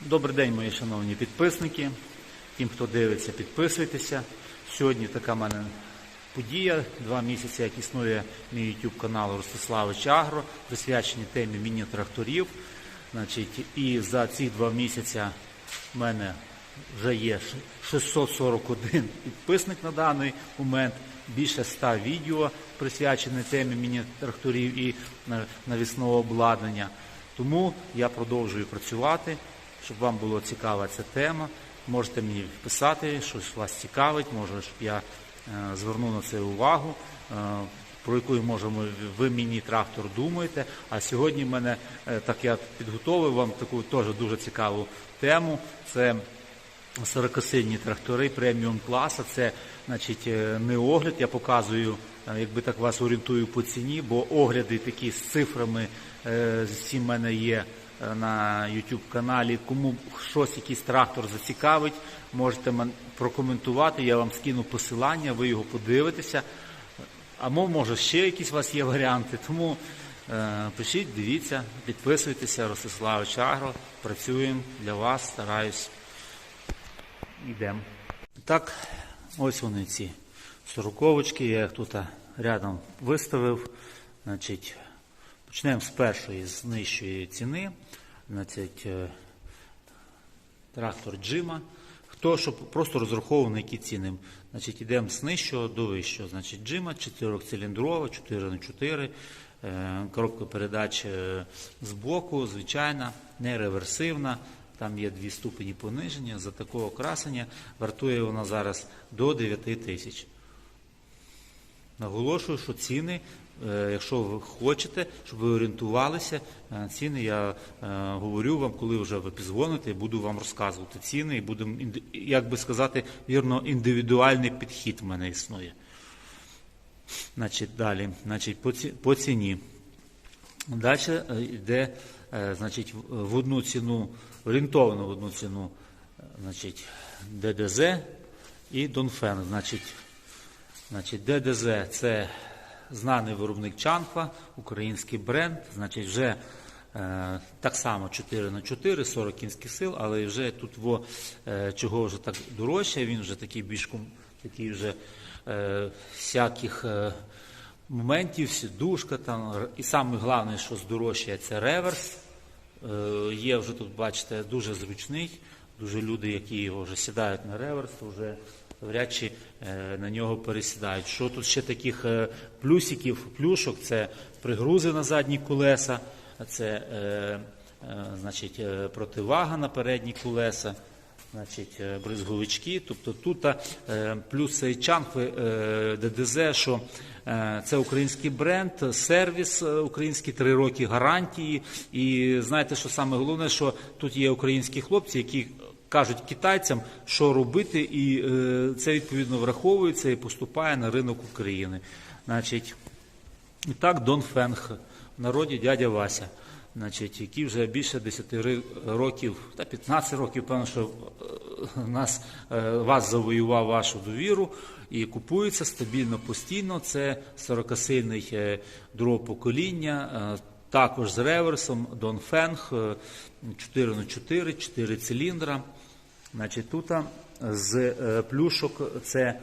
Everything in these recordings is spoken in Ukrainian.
Добрий день, мої шановні підписники. Тим, хто дивиться, підписуйтеся. Сьогодні така в мене подія. Два місяці, як існує мій YouTube канал Ростиславич Агро, присвячений темі міні-тракторів. І за ці два місяці в мене вже є 641 підписник на даний момент. Більше 100 відео присвячені темі міні-тракторів і навісного обладнання. Тому я продовжую працювати, щоб вам було цікава ця тема. Можете мені писати, щось вас цікавить, може, щоб я е, звернув на це увагу, е, про яку може ви- ви міні-трактор думаєте. А сьогодні в мене, е, так я підготовив вам таку теж дуже цікаву тему. Це 40-сильні трактори преміум класу. Це значить, не огляд, я показую, якби так вас орієнтую по ціні, бо огляди такі з цифрами всі в мене є на YouTube каналі. Кому щось, якийсь трактор зацікавить, можете мен- прокоментувати. Я вам скину посилання, ви його подивитеся. А може, ще якісь у вас є варіанти. Тому е, пишіть, дивіться, підписуйтеся, Ростиславич Агро. Працюємо для вас, стараюсь. Йдемо. Так, ось вони ці сороковочки, я їх тут рядом виставив. Значить, почнемо з першої, з нижчої ціни. Значить, е, трактор Джима. Хто щоб просто розраховував які ціни. Значить, йдемо з нижчого до вищого. Значить, Джима 4-циліндрова, 4х4, е, коробка передач е, з боку, звичайна, не реверсивна. Там є дві ступені пониження. За такого красення вартує вона зараз до 9 тисяч. Наголошую, що ціни, якщо ви хочете, щоб ви орієнтувалися, е, ціни я е, говорю вам, коли вже ви підзвоните, буду вам розказувати ціни і будемо, як би сказати, вірно, індивідуальний підхід в мене існує. Значить, далі, значить, по, ці, по ціні. Далі е, йде е, значить, в- одну ціну, орієнтовано в одну ціну, е, значить, ДДЗ і Донфен. Значить, Значить, ДДЗ це знаний виробник Чанхва, український бренд. Значить, вже е, так само 4 на 4 40 кінських сил, але вже тут во, е, чого вже так дорожче, він вже такий більш такий вже е, всяких е, моментів, сідушка там. І саме головне, що здорожчає, це реверс. Е, Є вже тут, бачите, дуже зручний. Дуже люди, які його вже сідають на реверс, вже вряд чи е, на нього пересідають. Що тут ще таких е, плюсиків, плюшок, це пригрузи на задні колеса, це е, значить, противага на передні колеса. Значить, бризговички, тобто тут плюс цей ДДЗ, що це український бренд, сервіс український, три роки гарантії. І знаєте, що саме головне, що тут є українські хлопці, які кажуть китайцям, що робити, і е, це відповідно враховується і поступає на ринок України. Значить, так Дон Фенг, в народі дядя Вася, значить, який вже більше 10 років, та 15 років, певно, що е, нас, е, вас завоював вашу довіру і купується стабільно постійно. Це 40-сильний е, другого покоління, також з реверсом, Дон Фенг, 4 на 4 4 циліндра. Значить, тут з е, плюшок це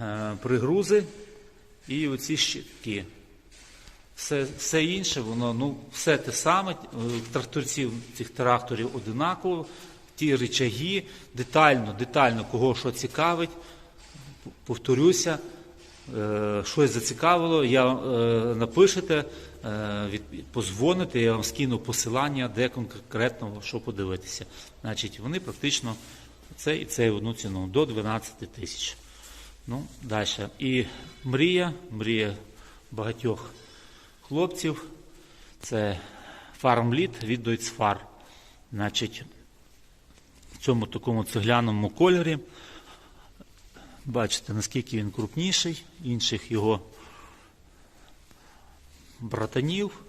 е, пригрузи і оці щитки. Все, все інше, воно ну, все те саме, е, тракторців цих тракторів одинаково, ті речаги, детально, детально кого що цікавить. Повторюся, е, щось зацікавило, я е, напишете, е, від, позвоните, я вам скину посилання, де конкретно що подивитися. Значить, вони практично це і це одну ціну до 12 тисяч. Ну, далі. І мрія, мрія багатьох хлопців. Це фармліт від Deutzfar. Значить, в цьому такому цегляному кольорі. Бачите, наскільки він крупніший, інших його братанів.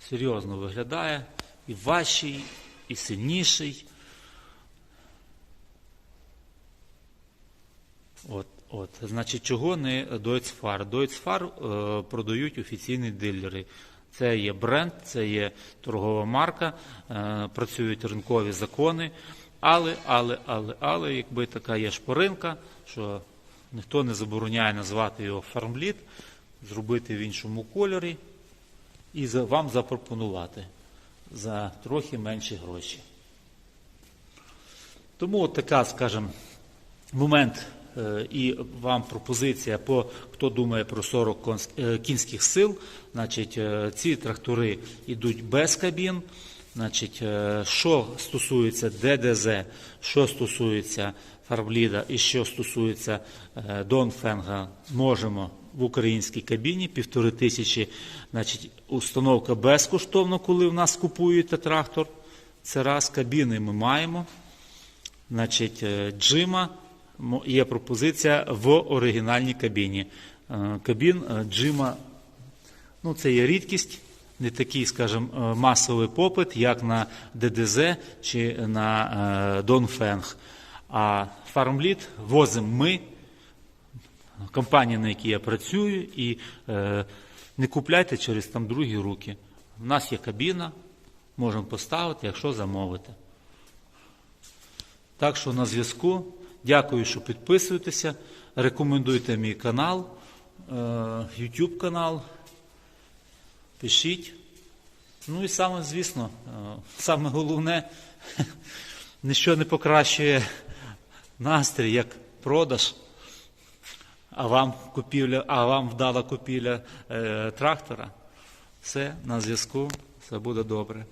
Серйозно виглядає. І важчий, і сильніший. От, от. Значить, чого не Deutzfar? Deutzfar е, продають офіційні дилери. Це є бренд, це є торгова марка, е, працюють ринкові закони. Але, але, але, але, якби така є шпоринка, що ніхто не забороняє назвати його фармліт, зробити в іншому кольорі і вам запропонувати за трохи менші гроші. Тому от така, скажімо, момент е, і вам пропозиція по хто думає про 40 е, кінських сил. Значить, е, ці трактори йдуть без кабін. Значить, що стосується ДДЗ, що стосується Фарбліда і що стосується е, Донфенга, можемо в українській кабіні півтори тисячі. Значить, установка безкоштовно, коли в нас купуєте трактор. Це раз кабіни ми маємо. Значить, е, джима є пропозиція в оригінальній кабіні. Е, Кабін джима, ну це є рідкість, не такий, скажімо, масовий попит, як на ДДЗ чи на Донфенг. А фармліт возимо ми, компанія, на якій я працюю, і е, не купляйте через там другі руки. У нас є кабіна, можемо поставити, якщо замовите. Так що на зв'язку. Дякую, що підписуєтеся. Рекомендуйте мій канал, е, YouTube канал. Пишіть. Ну і саме, звісно, е, саме головне, ніщо не покращує настрій, як продаж, а вам купівля, а вам вдала купівля е, трактора. Все на зв'язку, все буде добре.